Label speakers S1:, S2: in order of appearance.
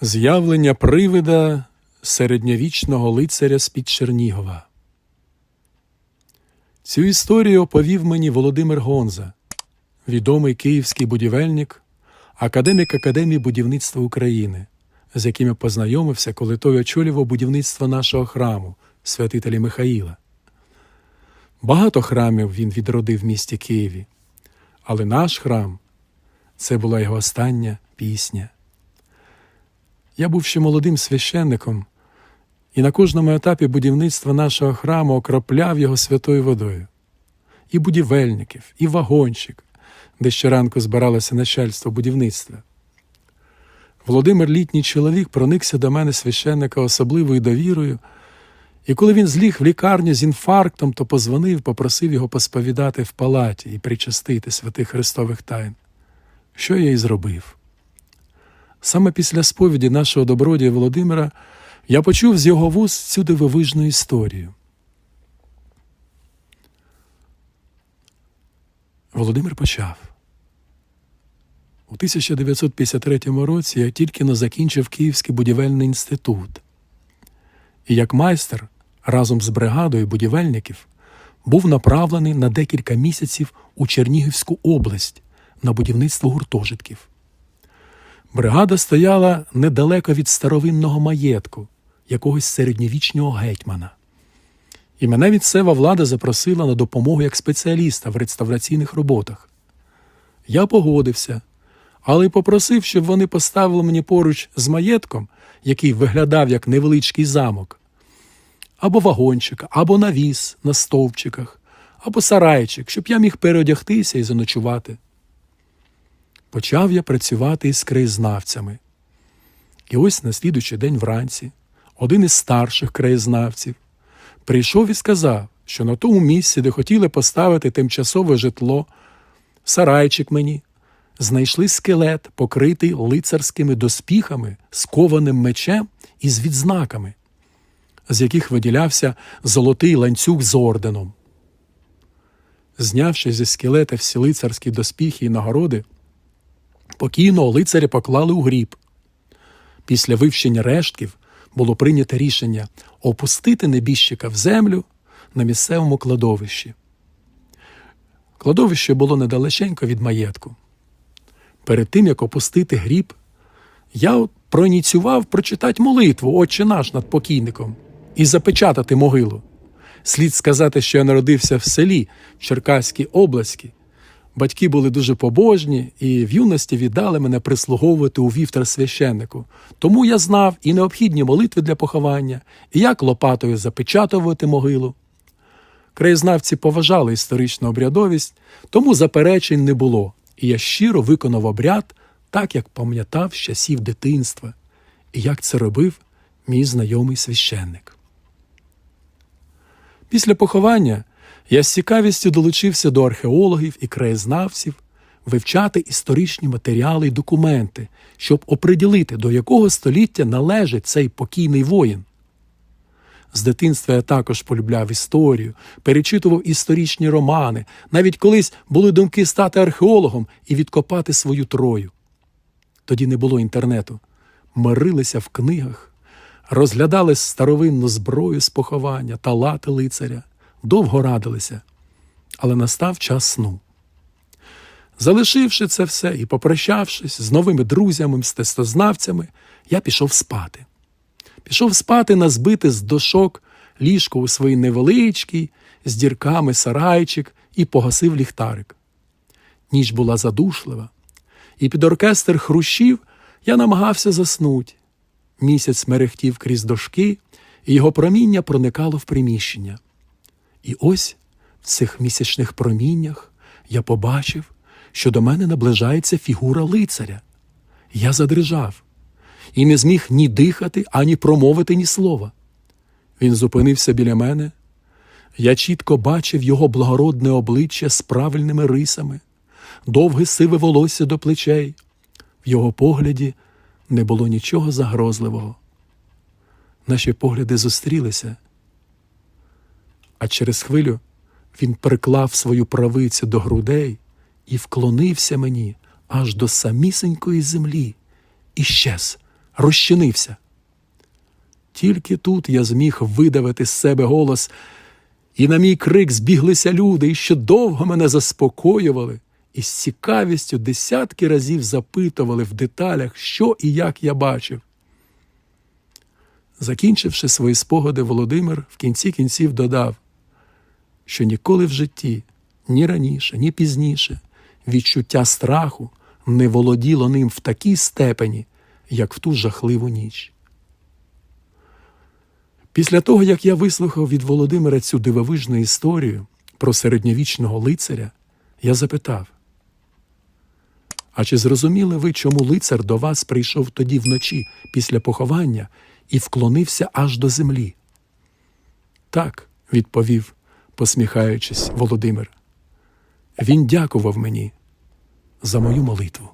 S1: З'явлення привида середньовічного лицаря з-під Чернігова. Цю історію оповів мені Володимир Гонза, відомий київський будівельник, академік Академії будівництва України, з яким я познайомився, коли той очолював будівництво нашого храму, святителя Михаїла. Багато храмів він відродив в місті Києві, але наш храм це була його остання пісня. Я був ще молодим священником, і на кожному етапі будівництва нашого храму окропляв його святою водою. І будівельників, і вагончик, де щоранку збиралося начальство будівництва. Володимир літній чоловік проникся до мене священника особливою довірою, і коли він зліг в лікарню з інфарктом, то позвонив, попросив його посповідати в палаті і причастити святих Христових тайн. Що я і зробив. Саме після сповіді нашого добродія Володимира я почув з його вуз цю дивовижну історію. Володимир почав. У 1953 році я тільки но закінчив Київський будівельний інститут. І як майстер разом з бригадою будівельників був направлений на декілька місяців у Чернігівську область на будівництво гуртожитків. Бригада стояла недалеко від старовинного маєтку якогось середньовічного гетьмана. І мене місцева влада запросила на допомогу як спеціаліста в реставраційних роботах. Я погодився, але й попросив, щоб вони поставили мені поруч з маєтком, який виглядав як невеличкий замок, або вагончик, або навіс на стовпчиках, або сарайчик, щоб я міг переодягтися і заночувати. Почав я працювати із краєзнавцями. І ось на слідучий день вранці один із старших краєзнавців прийшов і сказав, що на тому місці, де хотіли поставити тимчасове житло, сарайчик мені, знайшли скелет, покритий лицарськими доспіхами, скованим мечем і з відзнаками, з яких виділявся золотий ланцюг з орденом. Знявши зі скелета всі лицарські доспіхи і нагороди, покійного лицаря поклали у гріб. Після вивчення рештків було прийнято рішення опустити небіжчика в землю на місцевому кладовищі. Кладовище було недалеченько від маєтку. Перед тим, як опустити гріб, я проініціював прочитати молитву Отче наш над покійником і запечатати могилу. Слід сказати, що я народився в селі в Черкаській області. Батьки були дуже побожні і в юності віддали мене прислуговувати у вівтар священнику. Тому я знав і необхідні молитви для поховання, і як лопатою запечатувати могилу. Краєзнавці поважали історичну обрядовість, тому заперечень не було, і я щиро виконав обряд, так як пам'ятав з часів дитинства, і як це робив мій знайомий священник. Після поховання я з цікавістю долучився до археологів і краєзнавців вивчати історичні матеріали й документи, щоб оприділити, до якого століття належить цей покійний воїн. З дитинства я також полюбляв історію, перечитував історичні романи, навіть колись були думки стати археологом і відкопати свою трою. Тоді не було інтернету. Мирилися в книгах, розглядали старовинну зброю з поховання та лати лицаря, довго радилися, але настав час сну. Залишивши це все і попрощавшись з новими друзями, мстистознавцями, я пішов спати. Пішов спати на збите з дошок ліжко у своїй невеличкій, з дірками сарайчик і погасив ліхтарик. Ніч була задушлива, і під оркестр хрущів я намагався заснути. Місяць мерехтів крізь дошки, і його проміння проникало в приміщення. І ось в цих місячних проміннях я побачив, що до мене наближається фігура лицаря. Я задрижав і не зміг ні дихати, ані промовити ні слова. Він зупинився біля мене. Я чітко бачив його благородне обличчя з правильними рисами, довге сиве волосся до плечей. В його погляді не було нічого загрозливого. Наші погляди зустрілися, а через хвилю він приклав свою правицю до грудей і вклонився мені аж до самісенької землі і щез розчинився. Тільки тут я зміг видавити з себе голос, і на мій крик збіглися люди, і ще довго мене заспокоювали, і з цікавістю десятки разів запитували в деталях, що і як я бачив. Закінчивши свої спогади, Володимир в кінці кінців додав, що ніколи в житті, ні раніше, ні пізніше, відчуття страху не володіло ним в такій степені, як в ту жахливу ніч. Після того, як я вислухав від Володимира цю дивовижну історію про середньовічного лицаря, я запитав: А чи зрозуміли ви, чому лицар до вас прийшов тоді вночі після поховання і вклонився аж до землі? Так, відповів, посміхаючись, Володимир. Він дякував мені за мою молитву.